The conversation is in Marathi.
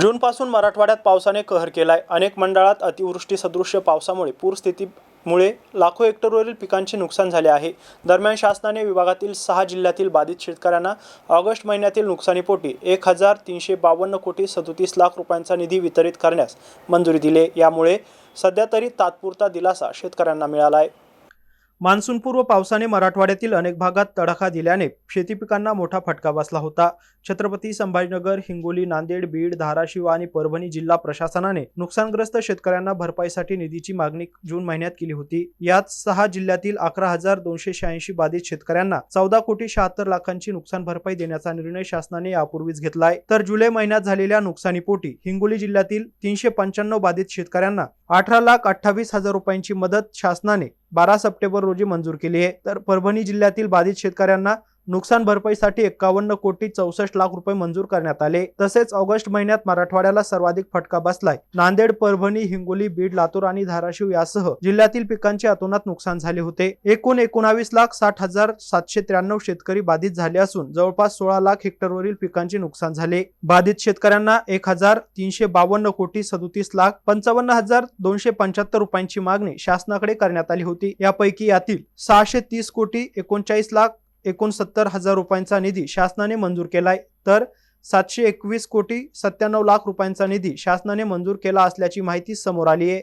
जूनपासून मराठवाड्यात पावसाने कहर केलाय. अनेक मंडळात अतिवृष्टी सदृश्य पावसामुळे पूरस्थितीमुळे लाखो हेक्टरवरील पिकांचे नुकसान झाले आहे. दरम्यान शासनाने विभागातील सहा जिल्ह्यातील बाधित शेतकऱ्यांना ऑगस्ट महिन्यातील नुकसानीपोटी एक हजार तीनशे बावन्न कोटी सदोतीस लाख रुपयांचा निधी वितरित करण्यास मंजुरी दिली यामुळे सध्या तरी तात्पुरता दिलासा शेतकऱ्यांना मिळाला आहे. मान्सूनपूर्व पावसाने मराठवाड्यातील अनेक भागात तडाखा दिल्याने शेती पिकांना मोठा फटका बसला होता. छत्रपती संभाजीनगर हिंगोली नांदेड बीड धाराशिव आणि परभणी जिल्हा प्रशासनाने नुकसानग्रस्त शेतकऱ्यांना भरपाईसाठी निधीची मागणी जून महिन्यात केली होती. यात सहा जिल्ह्यातील अकरा हजार दोनशे शहाऐंशी बाधित शेतकऱ्यांना चौदा कोटी शहात्तर लाखांची नुकसान भरपाई देण्याचा निर्णय शासनाने यापूर्वीच घेतलाय. तर जुलै महिन्यात झालेल्या नुकसानीपोटी हिंगोली जिल्ह्यातील तीनशे पंच्याण्णव बाधित शेतकऱ्यांना अठरा लाख अठ्ठावीस हजार रुपयांची मदत शासनाने बारा सप्टेंबर रोजी मंजूर केली आहे. तर परभणी जिल्ह्यातील बाधित शेतकऱ्यांना नुकसान भरपाईसाठी एक्कावन्न कोटी चौसष्ट लाख रुपये मंजूर करण्यात आले. तसेच ऑगस्ट महिन्यात मराठवाड्याला सर्वाधिक फटका बसलाय. नांदेड परभणी हिंगोली बीड लातूर आणि धाराशिव यासह जिल्ह्यातील पिकांचे अतोनात नुकसान झाले होते. एकूण एकोणावीस लाख साठ हजार सातशे त्र्याण्णव शेतकरी बाधित झाले असून जवळपास सोळा लाख हेक्टरवरील पिकांचे नुकसान झाले. बाधित शेतकऱ्यांना एक हजार तीनशे बावन्न कोटी सदोतीस लाख पंचावन्न हजार दोनशे पंच्याहत्तर रुपयांची मागणी शासनाकडे करण्यात आली होती. यापैकी यातील सहाशे तीस कोटी एकोणचाळीस लाख एकोणसत्तर हजार रुपयांचा निधी शासनाने मंजूर केला आहे तर सातशे एकवीस कोटी सत्त्याण्णव लाख रुपयांचा निधी शासनाने मंजूर केला असल्याची माहिती समोर आली आहे